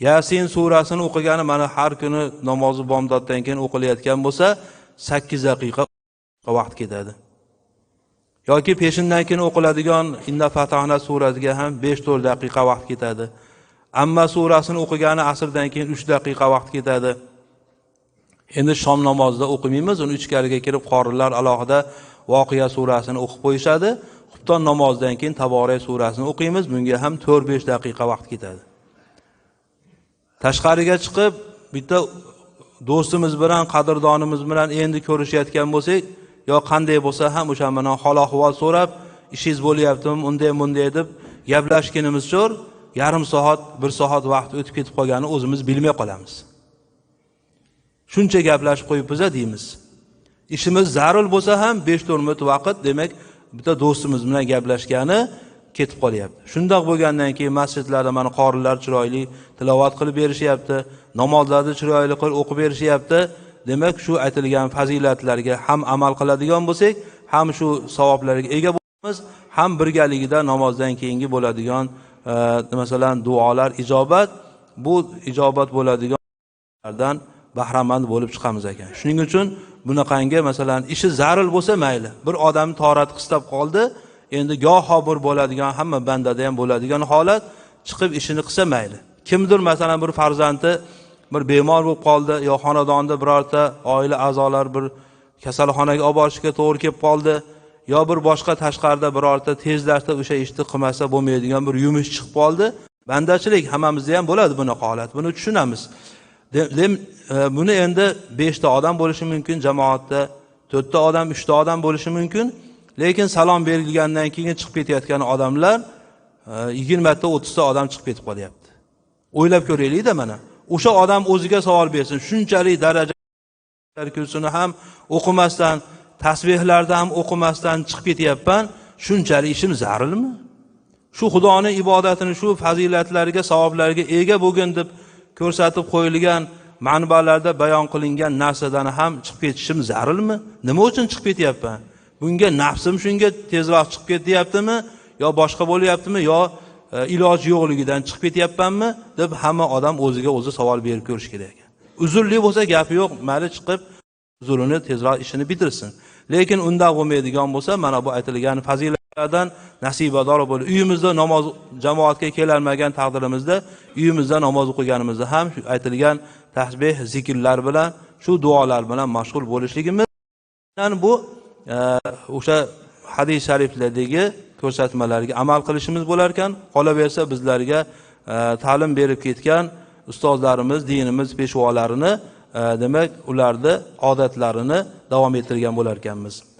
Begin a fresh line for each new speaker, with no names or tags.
yasin surasini o'qigani mana har kuni namozi bomdoddan keyin o'qilayotgan bo'lsa sakkiz daqiqa vaqt ketadi. Yoki peshindan keyin o'qiladigan inna fatahna surasiga ham besh to'rt daqiqa vaqt ketadi. Amma surasini o'qigani asrdan keyin uch daqiqa vaqt ketadi. Endi shom namozida o'qimaymiz uni ichkariga kirib qorinlar alohida voqea surasini o'qib qo'yishadi. Xubton namozidan keyin taborak surasini o'qiymiz bunga ham to'rt besh daqiqa vaqt ketadi. Tashqariga chiqib bitta do'stimiz bilan qadrdonimiz bilan endi ko'rishayotgan bo'lsak yo qanday bo'lsa ham o'sha bilan hol ahvol so'rab ishingiz bo'lyaptimi unday bunday deb gaplashganimiz cho'r yarim soat bir soat vaqt o'tib ketib qolganini o'zimiz bilmay qolamiz. Shuncha gaplashib qo'yibmiz deymiz. Ishimiz zarur bo'lsa ham besh to'rt minut vaqt demak bitta do'stimiz bilan gaplashgani ketib qolyapti. Shundoq bo'lgandan keyin masjidlarda mana qorilar chiroyli tilovat qilib berishyapti namozlarni chiroyli qilib o'qib berishyapti. Demak shu aytilgan fazilatlarga ham amal qiladigan bo'lsak ham shu savoblarga ega bo'lamiz ham birgaligida namozdan keyingi bo'ladigan e, masalan duolar ijobat bu ijobat bo'ladiganlardan bahramand bo'lib chiqamiz ekan. Shuning uchun bunaqangi masalan ishi zarur bo'lsa mayli bir odamni torati qistab qoldi endi goho bir bo'ladigan hamma bandada ham bo'ladigan holat chiqib ishini qilsa mayli. Kimdir masalan bir farzandi bir bemor bo'lib qoldi yo xonadonda birorta oila a'zolari bir kasalxonaga olib borishga to'g'ri kelib qoldi yo bir boshqa tashqarida birorta tezlashda o'sha ishni qilmasa bo'lmaydigan bir yumush chiqib qoldi. Bandachilik hammamizda ham bo'ladi bunaqa holat buni tushunamiz. Dem- e, buni endi beshta odam bo'lishi mumkin jamoatda to'rtta odam uchta odam bo'lishi mumkin. Lekin salom berilgandan keyin chiqib ketayotgan odamlar e, yigirmata o'ttizta odam chiqib ketib qolyapti. O'ylab ko'raylikda mana o'sha odam o'ziga savol bersin shunchalik daraja kursini ham o'qimasdan tasbehlarni ham o'qimasdan chiqib ketyapman shunchalik ishim zarilmi? Shu xudoni ibodatini shu fazilatlariga savoblariga ega bo'lgin deb ko'rsatib qo'yilgan manbalarda bayon qilingan narsadan ham chiqib ketishim zarilmi? Nima uchun chiqib ketyapman? Bunga nafsim shunga tezroq chiqib ketyaptimi yo boshqa bo'lyaptimi yo e, iloji yo'qligidan chiqib ketyapmanmi deb hamma odam o'ziga o'zi savol berib ko'rishi kerak ekan. Uzrli bo'lsa gapi yo'q mayli chiqib uzrini tezroq ishini bitirsin. Lekin undan bo'lmaydigan bo'lsa mana bu aytilgan fazilatlardan nasibador bo'lib uyimizda namoz jamoatga kelolmagan taqdirimizda uyimizda namoz o'qiganimizda ham shu aytilgan tasbeh zikrlar bilan shu duolar bilan mashg'ul bo'lishligimiz bu o'sha hadis shariflardagi ko'rsatmalarga amal qilishimiz bo'lar ekan. Qolaversa bizlarga e, ta'lim berib ketgan ustozlarimiz dinimiz peshvolarini e, demak ularni odatlarini davom ettirgan bo'lar ekanmiz.